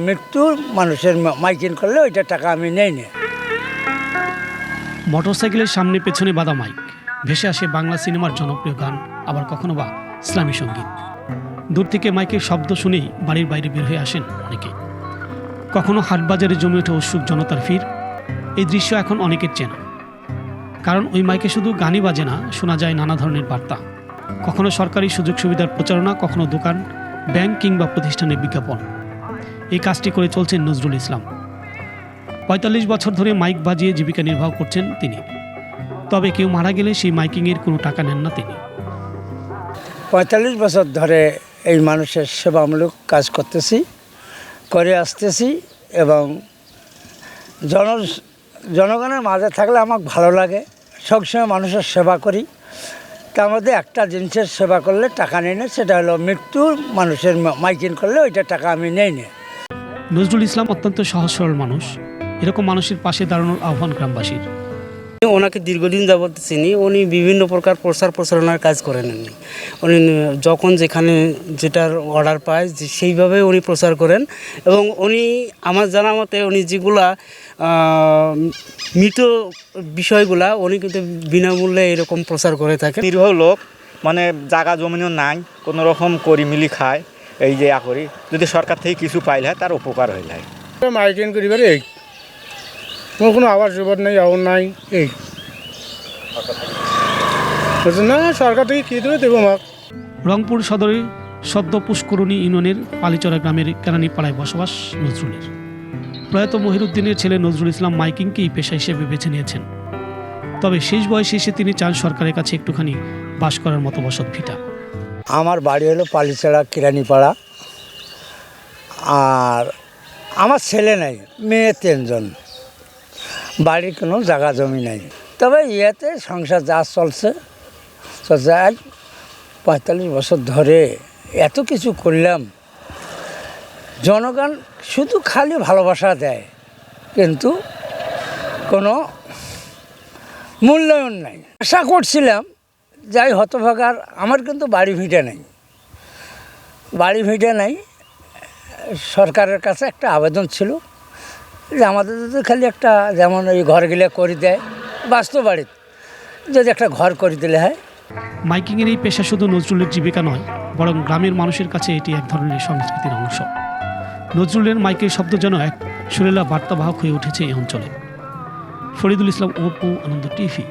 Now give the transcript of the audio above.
মৃত্যু, মানুষের মাইকিং করলে ওইটা টাকা আমি নেই না। মোটরসাইকেলের সামনে পেছনে বাঁধা মাইক। ভেসে আসে বাংলা সিনেমার জনপ্রিয় গান, আবার কখনো বা ইসলামী সংগীত। দূর থেকে মাইকের শব্দ শুনেই বাড়ির বাইরে বের হয়ে আসেন অনেকে। কখনো হাটবাজারে জমে ওঠে উৎসুক জনতার ফির এই দৃশ্য এখন অনেকের চেনা। কারণ ওই মাইকে শুধু গানই বাজে না, শোনা যায় নানা ধরনের বার্তা। কখনো সরকারি সুযোগ সুবিধার প্রচারণা, কখনো দোকান, ব্যাংক কিংবা প্রতিষ্ঠানের বিজ্ঞাপন। এই কাজটি করে চলছেন নজরুল ইসলাম। পঁয়তাল্লিশ বছর ধরে মাইক বাজিয়ে জীবিকা নির্বাহ করছেন তিনি। তবে কেউ মারা গেলে সেই মাইকিংয়ের কোনো টাকা নেন না তিনি। পঁয়তাল্লিশ বছর ধরে এই মানুষের সেবামূলক কাজ করতেছি, করে আসতেছি এবং জন, জনগণের মাঝে থাকলে আমার ভালো লাগে। সবসময় মানুষের সেবা করি। তার মধ্যে একটা জিনিসের সেবা করলে টাকা নেই না, সেটা হলো মৃত্যু মানুষের মাইকিং করলে ওইটা টাকা আমি নেই না। নজরুল ইসলাম অত্যন্ত সহজ সরল মানুষ। এরকম মানুষের পাশে দাঁড়ানোর আহ্বান গ্রামবাসীর। ওনাকে দীর্ঘদিন যাবত চিনি উনি বিভিন্ন প্রকার প্রচার প্রচারণার কাজ করেন উনি। উনি যখন যেখানে যেটার অর্ডার পায় যে সেইভাবে উনি প্রচার করেন এবং উনি আমার জানা মতে উনি যেগুলা মৃত বিষয়গুলা উনি কিন্তু বিনামূল্যে এরকম প্রচার করে থাকেন। নিরীহ লোক মানে জাগা জমিনও নাই কোনো রকম করি মিলি খায়। এই যে ইয়া করি যদি সরকার থেকে কিছু পাইলে হয় তার উপকার হইলে হয়। মাইকিং করিবার এই। তোমার কোনো আবাস জোবার নেই আবার নাই এই। না সরকার থেকে কী দেবে দেবো মাক রংপুর সদরের সদ্য পুষ্করণী ইউনিয়নের পালিচরা গ্রামের কেরানীপাড়ায় বসবাস নজরুলের। প্রয়াত মহিরুদ্দিনের ছেলে নজরুল ইসলাম মাইকিংকেই পেশা হিসেবে বেছে নিয়েছেন। তবে শেষ বয়সে এসে তিনি চান সরকারের কাছে একটুখানি বাস করার মতো বসত ভিটা। আমার বাড়ি হলো পালিচাড়া কিরানিপাড়া। আর আমার ছেলে নাই, মেয়ে তিনজন। বাড়ির কোনো জায়গা জমি নাই। তবে ইয়েতে সংসার যা চলছে চলছে আজ পঁয়তাল্লিশ বছর ধরে এত কিছু করলাম। জনগণ শুধু খালি ভালোবাসা দেয়, কিন্তু কোনো মূল্যায়ন নাই। আশা করছিলাম যাই হতভাগার, আমার কিন্তু বাড়ি ভিটে নেই। বাড়ি ভিটে নেই, সরকারের কাছে একটা আবেদন ছিল যে আমাদের যদি খালি একটা যেমন ওই ঘরগুলো করে দেয়, বাস্তব বাড়িতে যদি একটা ঘর করে দিলে হয়। মাইকিংয়ের এই পেশা শুধু নজরুলের জীবিকা নয়, বরং গ্রামের মানুষের কাছে এটি এক ধরনের সংস্কৃতির অংশ। নজরুলের মাইকের শব্দ যেন এক সুরেলা বার্তাবাহক হয়ে উঠেছে এই অঞ্চলে। ফরিদুল ইসলাম ওপু আনন্দ টিভি।